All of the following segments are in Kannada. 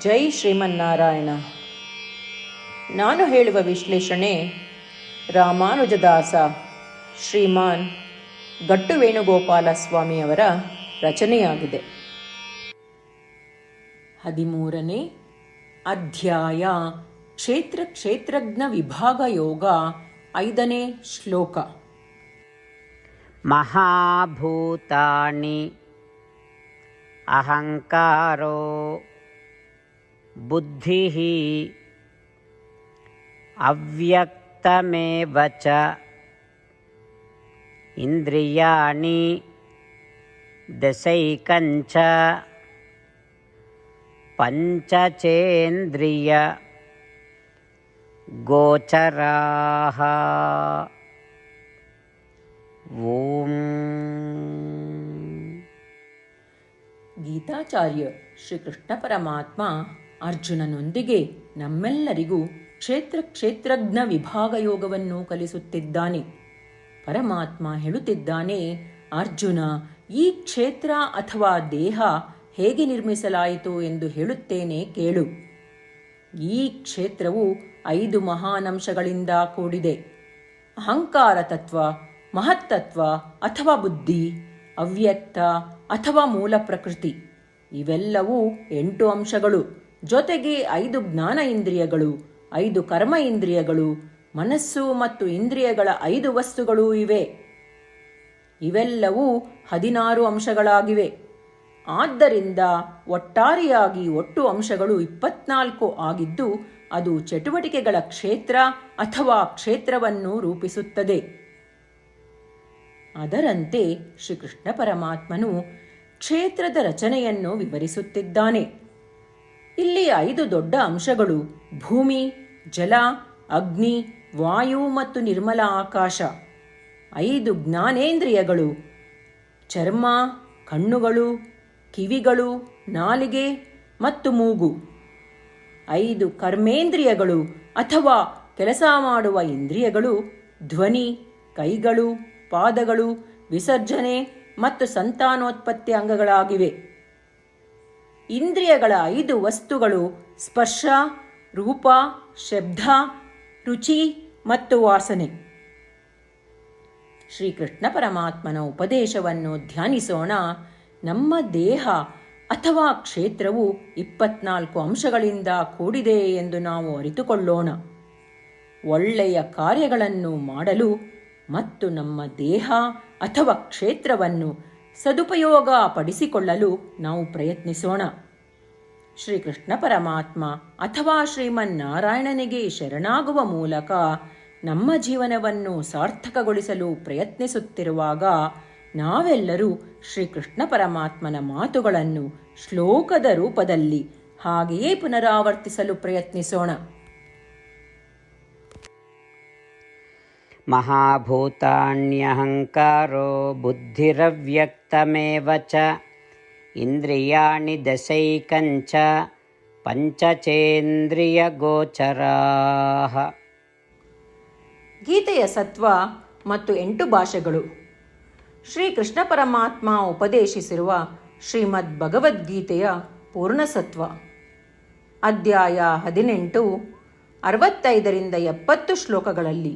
ಜೈ ಶ್ರೀಮನ್ನಾರಾಯಣ. ನಾನು ಹೇಳುವ ವಿಶ್ಲೇಷಣೆ ರಾಮಾನುಜದಾಸ ಶ್ರೀಮಾನ್ ಗಟ್ಟು ವೇಣುಗೋಪಾಲ ಸ್ವಾಮಿಯವರ ರಚನೆಯಾಗಿದೆ. ಹದಿಮೂರನೇ ಅಧ್ಯಾಯ ಕ್ಷೇತ್ರ ಕ್ಷೇತ್ರಜ್ಞ ವಿಭಾಗ ಯೋಗ ಐದನೇ ಶ್ಲೋಕ. ಮಹಾಭೂತಾನಿ ಅಹಂಕಾರೋ बुद्धिः अव्यक्तमेव च। इन्द्रियाणि दशैकञ्च पञ्चचेन्द्रिय गोचराः। ॐ। गीताचार्य श्री कृष्ण परमात्मा ಅರ್ಜುನನೊಂದಿಗೆ ನಮ್ಮೆಲ್ಲರಿಗೂ ಕ್ಷೇತ್ರ ಕ್ಷೇತ್ರಜ್ಞ ವಿಭಾಗ ಯೋಗವನ್ನು ಕಲಿಸುತ್ತಿದ್ದಾನೆ. ಪರಮಾತ್ಮ ಹೇಳುತ್ತಿದ್ದಾನೆ, ಅರ್ಜುನ, ಈ ಕ್ಷೇತ್ರ ಅಥವಾ ದೇಹ ಹೇಗೆ ನಿರ್ಮಿಸಲಾಯಿತು ಎಂದು ಹೇಳುತ್ತೇನೆ ಕೇಳು. ಈ ಕ್ಷೇತ್ರವು ಐದು ಮಹಾನಂಶಗಳಿಂದ ಕೂಡಿದೆ. ಅಹಂಕಾರ ತತ್ವ, ಮಹತ್ತತ್ವ ಅಥವಾ ಬುದ್ಧಿ, ಅವ್ಯಕ್ತ ಅಥವಾ ಮೂಲ ಪ್ರಕೃತಿ, ಇವೆಲ್ಲವೂ ಎಂಟು ಅಂಶಗಳು. ಜೊತೆಗೆ ಐದು ಜ್ಞಾನ ಇಂದ್ರಿಯಗಳು ಐದು ಕರ್ಮ ಇಂದ್ರಿಯಗಳು ಮನಸ್ಸು ಮತ್ತು ಇಂದ್ರಿಯಗಳ ಐದು ವಸ್ತುಗಳೂ ಇವೆ. ಇವೆಲ್ಲವೂ ಹದಿನಾರು ಅಂಶಗಳಾಗಿವೆ. ಆದ್ದರಿಂದ ಒಟ್ಟಾರೆಯಾಗಿ ಒಟ್ಟು ಅಂಶಗಳು ಇಪ್ಪತ್ನಾಲ್ಕು ಆಗಿದ್ದು, ಅದು ಚಟುವಟಿಕೆಗಳ ಕ್ಷೇತ್ರ ಅಥವಾ ಕ್ಷೇತ್ರವನ್ನು ರೂಪಿಸುತ್ತದೆ. ಅದರಂತೆ ಶ್ರೀಕೃಷ್ಣ ಪರಮಾತ್ಮನು ಕ್ಷೇತ್ರದ ರಚನೆಯನ್ನು ವಿವರಿಸುತ್ತಿದ್ದಾನೆ. ಇಲ್ಲಿ ಐದು ದೊಡ್ಡ ಅಂಶಗಳು ಭೂಮಿ, ಜಲ, ಅಗ್ನಿ, ವಾಯು ಮತ್ತು ನಿರ್ಮಲ ಆಕಾಶ. ಐದು ಜ್ಞಾನೇಂದ್ರಿಯಗಳು. ಚರ್ಮ, ಕಣ್ಣುಗಳು, ಕಿವಿಗಳು, ನಾಲಿಗೆ ಮತ್ತು ಮೂಗು. ಐದು ಕರ್ಮೇಂದ್ರಿಯಗಳು ಅಥವಾ ಕೆಲಸ ಮಾಡುವ ಇಂದ್ರಿಯಗಳು ಧ್ವನಿ, ಕೈಗಳು, ಪಾದಗಳು, ವಿಸರ್ಜನೆ ಮತ್ತು ಸಂತಾನೋತ್ಪತ್ತಿ ಅಂಗಗಳಾಗಿವೆ. ಇಂದ್ರಿಯಗಳ ಐದು ವಸ್ತುಗಳು ಸ್ಪರ್ಶ, ರೂಪ, ಶಬ್ದ, ರುಚಿ ಮತ್ತು ವಾಸನೆ. ಶ್ರೀಕೃಷ್ಣ ಪರಮಾತ್ಮನ ಉಪದೇಶವನ್ನು ಧ್ಯಾನಿಸೋಣ. ನಮ್ಮ ದೇಹ ಅಥವಾ ಕ್ಷೇತ್ರವು ಇಪ್ಪತ್ನಾಲ್ಕು ಅಂಶಗಳಿಂದ ಕೂಡಿದೆ ಎಂದು ನಾವು ಅರಿತುಕೊಳ್ಳೋಣ. ಒಳ್ಳೆಯ ಕಾರ್ಯಗಳನ್ನು ಮಾಡಲು ಮತ್ತು ನಮ್ಮ ದೇಹ ಅಥವಾ ಕ್ಷೇತ್ರವನ್ನು ಸದುಪಯೋಗ ಪಡಿಸಿಕೊಳ್ಳಲು ನಾವು ಪ್ರಯತ್ನಿಸೋಣ. ಶ್ರೀಕೃಷ್ಣ ಪರಮಾತ್ಮ ಅಥವಾ ಶ್ರೀಮನ್ನಾರಾಯಣನಿಗೆ ಶರಣಾಗುವ ಮೂಲಕ ನಮ್ಮ ಜೀವನವನ್ನು ಸಾರ್ಥಕಗೊಳಿಸಲು ಪ್ರಯತ್ನಿಸುತ್ತಿರುವಾಗ ನಾವೆಲ್ಲರೂ ಶ್ರೀಕೃಷ್ಣ ಪರಮಾತ್ಮನ ಮಾತುಗಳನ್ನು ಶ್ಲೋಕದ ರೂಪದಲ್ಲಿ ಹಾಗೆಯೇ ಪುನರಾವರ್ತಿಸಲು ಪ್ರಯತ್ನಿಸೋಣ. महाभूतान्यहङ्कारो बुद्धिरव्यक्तमेव च इन्द्रियाणि दशैकञ्च पञ्चचेन्द्रियगोचराः ಗೀತೆಯ ಸತ್ವ ಮತ್ತು ಎಂಟು ಭಾಷೆಗಳು ಶ್ರೀ ಕೃಷ್ಣ ಪರಮಾತ್ಮ ಉಪದೇಶಿಸಿರುವ ಶ್ರೀಮದ್ ಭಗವದ್ಗೀತೆಯ ಪೂರ್ಣಸತ್ವ ಅಧ್ಯಾಯ ಹದಿನೆಂಟು ಅರವತ್ತೈದರಿಂದ ಎಪ್ಪತ್ತು ಶ್ಲೋಕಗಳಲ್ಲಿ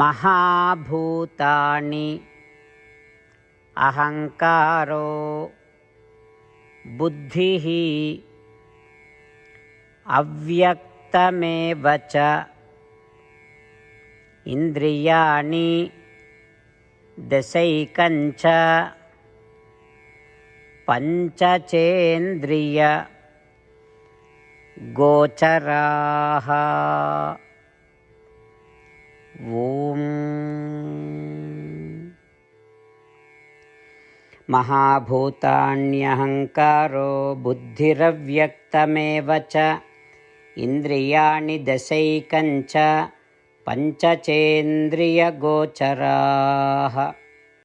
మహాభూతాన్ని అహంకారో బుద్ధి అవ్యక్తమేవ చ ఇంద్రియాణి దశైకంచ పంచచేంద్రియ గోచరా ఓం మహాభూతాణ్యహంకారో బుద్ధిరవ్యక్తమేవ చ ఇంద్రియాణి దశైకంచ పంచచేంద్రియగోచరా.